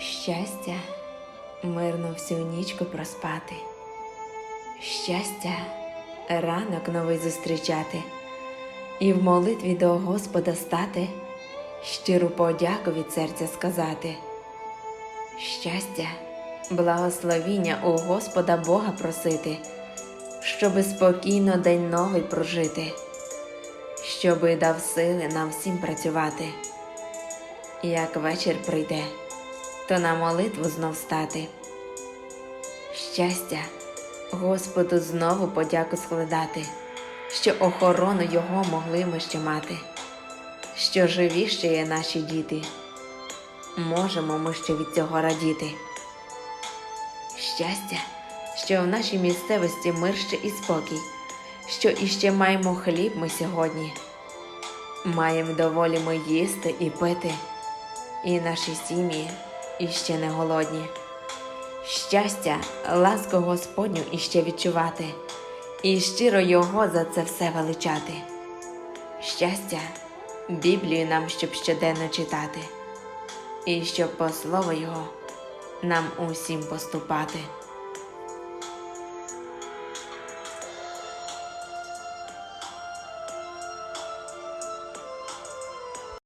Щастя, мирно всю нічку проспати. Щастя, ранок новий зустрічати, і в молитві до Господа стати, щиру подяку від серця сказати. Щастя, благословіння у Господа Бога просити, щоби спокійно день новий прожити, щоби дав сили нам всім працювати. Як вечір прийде, то на молитву знов стати. Щастя, Господу знову подяку складати, що охорону Його могли ми ще мати, що живі ще є наші діти, можемо ми ще від цього радіти. Щастя, що в нашій місцевості мир ще і спокій, що іще маємо хліб ми сьогодні, маємо доволі ми їсти і пити, і наші сім'ї іще не голодні. Щастя, ласку Господню іще відчувати, і щиро Його за це все величати. Щастя, Біблію нам щоб щоденно читати, і щоб по слову Його нам усім поступати.